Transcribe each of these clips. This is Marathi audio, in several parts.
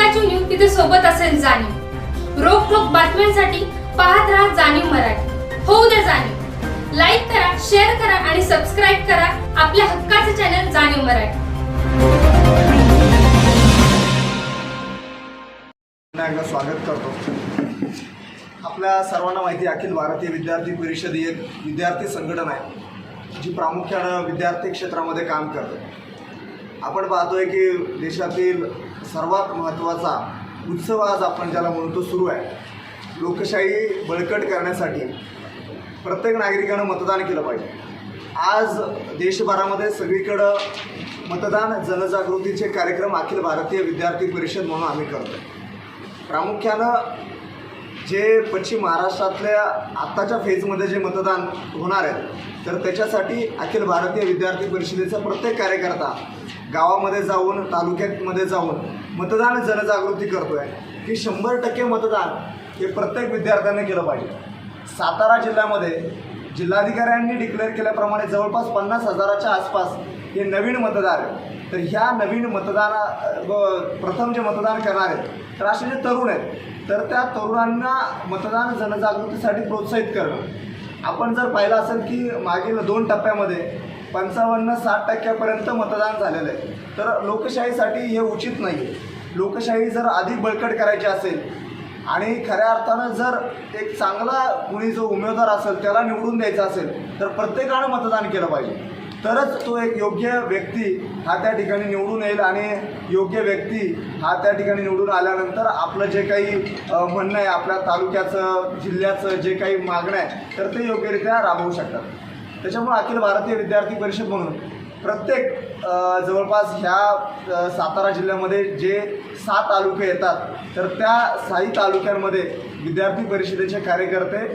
तिथे सोबत असेल जाणीव. रोखोक बातम्यांसाठी पाहत राहा जाणीव मराठी. होऊ द्या जाणीव. लाईक करा शेअर करा आणि सबस्क्राईब करा आपल्या हक्काचे चॅनल जाणीव मराठी. एकदा स्वागत करतो. आपल्या सर्वांना माहिती अखिल भारतीय विद्यार्थी परिषद ही एक विद्यार्थी संघटना आहे जी प्रामुख्यानं विद्यार्थी क्षेत्रामध्ये काम करते. आपण पाहतोय की देशातील सर्वात महत्त्वाचा उत्सव आज आपण ज्याला म्हणतो सुरू आहे. लोकशाही बळकट करण्यासाठी प्रत्येक नागरिकानं मतदान केलं पाहिजे. आज देशभरामध्ये सगळीकडं मतदान जनजागृतीचे कार्यक्रम अखिल भारतीय विद्यार्थी परिषद म्हणून आम्ही करतो प्रामुख्यानं जे पश्चिम महाराष्ट्रातल्या आत्ताच्या फेजमध्ये जे मतदान होणार आहे तर त्याच्यासाठी अखिल भारतीय विद्यार्थी परिषदेचा प्रत्येक कार्यकर्ता गावामध्ये जाऊन तालुक्यामध्ये जाऊन मतदान जनजागृती करतो आहे की शंभर टक्के मतदान हे प्रत्येक विद्यार्थ्यांनी केलं पाहिजे. सातारा जिल्ह्यामध्ये जिल्हाधिकाऱ्यांनी डिक्लेअर केल्याप्रमाणे जवळपास पन्नास हजाराच्या आसपास हे नवीन मतदार आहेत. तर ह्या नवीन मतदाना व प्रथम जे मतदान करणार आहेत तर असे जे तरुण आहेत तर त्या तरुणांना मतदान जनजागृतीसाठी प्रोत्साहित करणं. आपण जर पाहिलं असेल की मागील दोन टप्प्यामध्ये पंचावन्न साठ टक्क्यापर्यंत मतदान झालेलं आहे. तर लोकशाहीसाठी हे उचित नाही आहे लोकशाही जर अधिक बळकट करायची असेल आणि खऱ्या अर्थानं जर एक चांगला कुणी जो उमेदवार असेल त्याला निवडून द्यायचा असेल तर प्रत्येकानं मतदान केलं पाहिजे. तरच तो एक योग्य व्यक्ती हा त्या ठिकाणी निवडून येईल आणि योग्य व्यक्ती हा त्या ठिकाणी निवडून आल्यानंतर आपलं जे काही म्हणणं आहे आपल्या तालुक्याचं जिल्ह्याचं जे काही मागणं आहे तर ते योग्यरित्या राबवू शकतात. त्याच्यामुळे अखिल भारतीय विद्यार्थी परिषद म्हणून प्रत्येक जवळपास ह्या सातारा जिल्ह्यामध्ये जे सात तालुके येतात तर त्या साई तालुक्यांमध्ये विद्यार्थी परिषदेचे कार्यकर्ते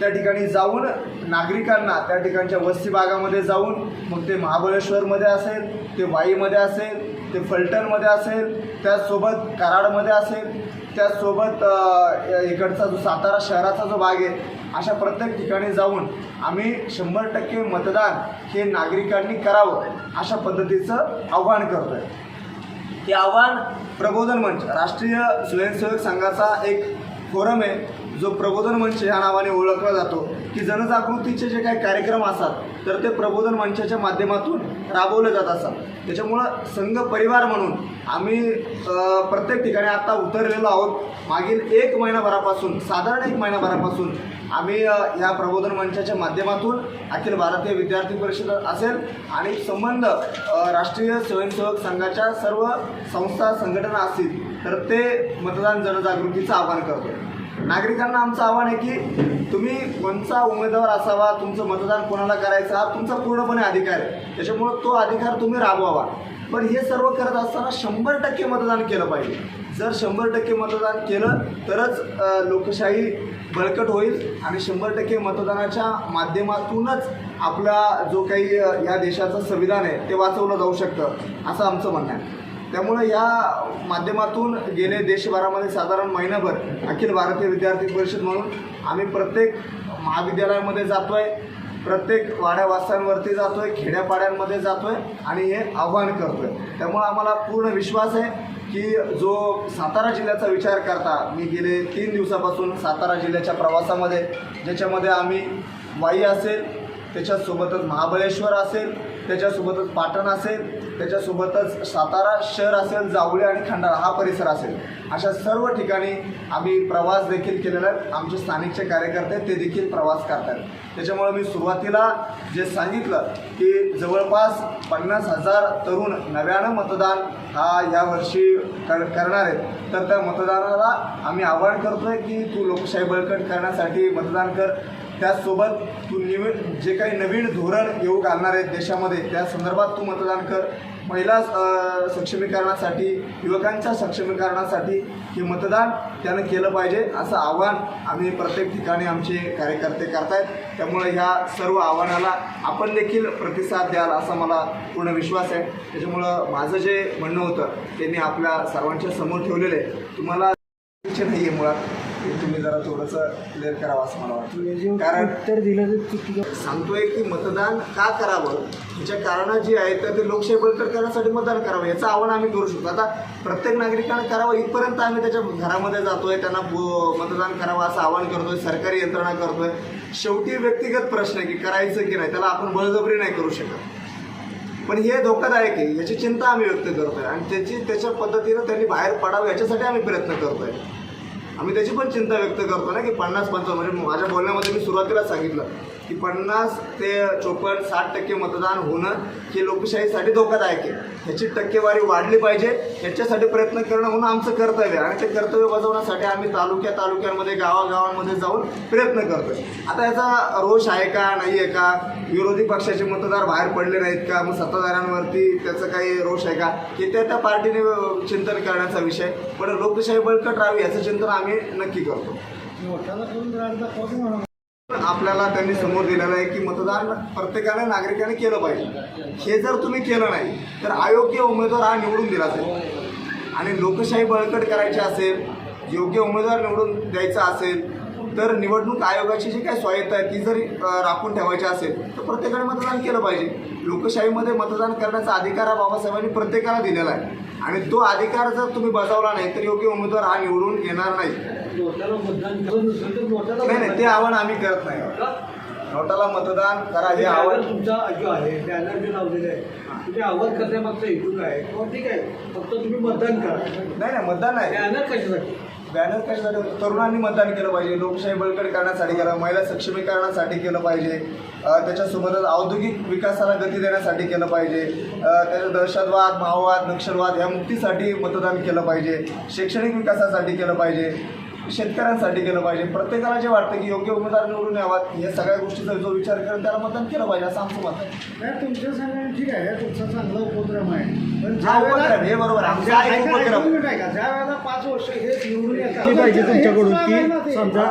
त्या ठिकाणी जाऊन नागरिकांना त्या ठिकाणच्या वस्ती भागामध्ये जाऊन मग ते महाबळेश्वरमध्ये असेल ते वाईमध्ये असेल ते फलटणमध्ये असेल त्याचसोबत कराडमध्ये असेल त्याचसोबत इकडचा जो सातारा शहराचा जो भाग आहे अशा प्रत्येक ठिकाणी जाऊन आम्ही शंभर टक्के मतदान हे नागरिकांनी करावं अशा पद्धतीचं आव्हान करतो आहे हे आव्हान प्रबोधन मंच राष्ट्रीय स्वयंसेवक संघाचा एक फोरम आहे. जो प्रबोधन मंच ह्या नावाने ओळखला जातो की जनजागृतीचे जे काही कार्यक्रम असतात तर ते प्रबोधन मंचाच्या माध्यमातून राबवले जात असतात. त्याच्यामुळं संघ परिवार म्हणून आम्ही प्रत्येक ठिकाणी आता उतरलेलो आहोत. मागील एक महिनाभरापासून साधारण एक महिनाभरापासून आम्ही या प्रबोधन मंचाच्या माध्यमातून अखिल भारतीय विद्यार्थी परिषद असेल आणि संबंध राष्ट्रीय स्वयंसेवक संघाच्या सर्व संस्था संघटना असतील तर ते मतदान जनजागृतीचं आवाहन करतो नागरिकांना आमचं आव्हान आहे की तुम्ही कोणचा उमेदवार असावा तुमचं मतदान कोणाला करायचं हा तुमचा पूर्णपणे अधिकार आहे. त्याच्यामुळं तो अधिकार तुम्ही राबवावा. पण हे सर्व करत असताना शंभर टक्के मतदान केलं पाहिजे. जर शंभर टक्के मतदान केलं तरच लोकशाही बळकट होईल आणि शंभर टक्के मतदानाच्या माध्यमातूनच आपला जो काही या देशाचं संविधान आहे ते वाचवलं जाऊ शकतं असं आमचं म्हणणं आहे. त्यामुळे या माध्यमातून गेले देशभरामध्ये साधारण महिनाभर अखिल भारतीय विद्यार्थी परिषद म्हणून आम्ही प्रत्येक महाविद्यालयामध्ये जातो आहे प्रत्येक वाड्या वास्त्यांवरती जातो आहे खेड्यापाड्यांमध्ये जातो आहे आणि हे आव्हान करतो आहे त्यामुळं आम्हाला पूर्ण विश्वास आहे की जो सातारा जिल्ह्याचा विचार करता मी गेले तीन दिवसापासून सातारा जिल्ह्याच्या प्रवासामध्ये ज्याच्यामध्ये आम्ही वाई असेल त्याच्यासोबतच महाबळेश्वर असेल त्याच्यासोबतच पाटण असेल त्याच्यासोबतच सातारा शहर असेल जावळे आणि खंडाळा हा परिसर असेल. अशा सर्व ठिकाणी आम्ही प्रवास देखील केलेला आहे. आमचे स्थानिकचे कार्यकर्ते ते देखील प्रवास करतात. त्याच्यामुळे मी सुरुवातीला जे सांगितलं की जवळपास पन्नास हजार तरुण नव्यानं मतदान हा यावर्षी कर करणार आहेत. तर त्या मतदानाला आम्ही आवाहन करतो आहे की तू लोकशाही बळकट करण्यासाठी मतदान कर. त्याचसोबत तू निव जे काही नवीन धोरण येऊ घालणार आहेत देशामध्ये त्या संदर्भात तू मतदान कर. महिला सक्षमीकरणासाठी युवकांच्या सक्षमीकरणासाठी हे मतदान त्यानं केलं पाहिजे असं आव्हान आम्ही प्रत्येक ठिकाणी आमचे कार्यकर्ते करतायत. त्यामुळे ह्या सर्व आव्हानाला आपण देखील प्रतिसाद द्याल असा मला पूर्ण विश्वास आहे. त्याच्यामुळं माझं जे म्हणणं होतं ते मी आपल्या सर्वांच्या समोर ठेवलेलं आहे. तुम्हाला नाही आहे मुळात. तुम्ही जरा थोडंसं क्लिअर करावं असं मला वाटतं. कारण उत्तर दिलं सांगतोय की मतदान का करावं? ह्याच्या कारणं जी आहेत तर ते लोकशाही बळकट करण्यासाठी मतदान करावं याचं आव्हान आम्ही करू शकतो. आता प्रत्येक नागरिकाने करावं इथपर्यंत आम्ही त्याच्या घरामध्ये जातोय त्यांना मतदान करावं असं आवाहन करतोय सरकारी यंत्रणा करतोय. शेवटी व्यक्तिगत प्रश्न आहे की करायचं की नाही त्याला आपण बळजबरी नाही करू शकत. पण हे धोकादायक आहे याची चिंता आम्ही व्यक्त करतोय. आणि त्याची त्याच्या पद्धतीनं त्यांनी बाहेर पडावं याच्यासाठी आम्ही प्रयत्न करतोय. आम्ही त्याची पण चिंता व्यक्त करतो ना की पन्नास पंचावन्न म्हणजे माझ्या बोलण्यामध्ये मी सुरुवातीला सांगितलं. की पन्नास ते चोपन्न साठ टक्के मतदान होणं हे लोकशाहीसाठी धोकादायक आहे. ह्याची टक्केवारी वाढली पाहिजे. ह्याच्यासाठी प्रयत्न करणं होणं आमचं कर्तव्य आहे. आणि ते कर्तव्य बजावण्यासाठी आम्ही तालुक्या तालुक्यांमध्ये गावागावांमध्ये जाऊन प्रयत्न करतोय. आता याचा रोष आहे का नाही आहे का? विरोधी पक्षाचे मतदार बाहेर पडले नाहीत का? मग सत्ताधाऱ्यांवरती त्याचं काही रोष आहे का? हे त्या त्या पार्टीने चिंतन करण्याचा विषय. पण लोकशाही बळकट राहावी याचं चिंतन आम्ही नक्की करतो. आपल्याला त्यांनी समोर दिलेलं आहे की मतदान प्रत्येकाने नागरिकाने केलं पाहिजे. हे जर तुम्ही केलं नाही तर अयोग्य उमेदवार हा निवडून दिला जाईल. आणि लोकशाही बळकट करायची असेल योग्य उमेदवार निवडून द्यायचा असेल तर निवडणूक आयोगाची जी काही स्वायत्ता आहे ती जरी राखून ठेवायची असेल तर प्रत्येकाने मतदान केलं पाहिजे. लोकशाहीमध्ये मतदान करण्याचा अधिकार हा बाबासाहेबांनी प्रत्येकाला दिलेला आहे. आणि तो अधिकार जर तुम्ही बजावला नाही तर योग्य उमेदवार हा निवडून येणार नाही. नाही नाही ते आव्हान आम्ही करत नाही. नोटाला मतदान करा हे आव्हान तुमचा जो आहे बॅनर जे लावलेले आहे तुम्ही आवाज करण्यामागचा हेतू काय? किंवा ठीक आहे. फक्त तुम्ही मतदान करा. नाही नाही मतदान नाही. बॅनर कशासाठी? बॅनर कशासाठी? तरुणांनी मतदान केलं पाहिजे लोकशाही बळकट करण्यासाठी केलं महिला सक्षमीकरणासाठी केलं पाहिजे त्याच्यासोबतच औद्योगिक विकासाला गती देण्यासाठी केलं पाहिजे त्याच्या दहशतवाद माओवाद नक्षलवाद या मुक्तीसाठी मतदान केलं पाहिजे शैक्षणिक विकासासाठी केलं पाहिजे. शेतकऱ्यांसाठी केलं पाहिजे. प्रत्येकाला जे वाटतं की योग्य उमेदवार निवडून यावात या सगळ्या गोष्टीचा जो विचार करून त्याला मतदान केलं पाहिजे असं आमचं मत आहे. नाही तुमच्या सांगणं ठीक आहे तुमचा चांगला उपक्रम आहे. पण हा उपक्रम, हे बरोबर एक उपक्रम. ज्या वेळेला पाच वर्ष हे निवडून येतात तुमच्याकडून की. समजा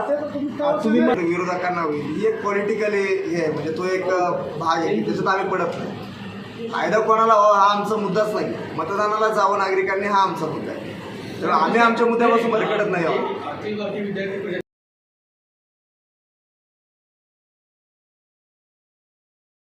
तुम्ही. विरोधकांना होईल ही एक पॉलिटिकली हे आहे म्हणजे तो एक भाग आहे की त्याच्यात आम्ही पडत नाही. फायदा कोणाला व्हावा हा आमचा मुद्दाच नाही. मतदानाला जावं नागरिकांनी हा आमचा मुद्दा आहे. आम्ही आमच्या मुद्द्यापासून बरकडत नाही आहोत.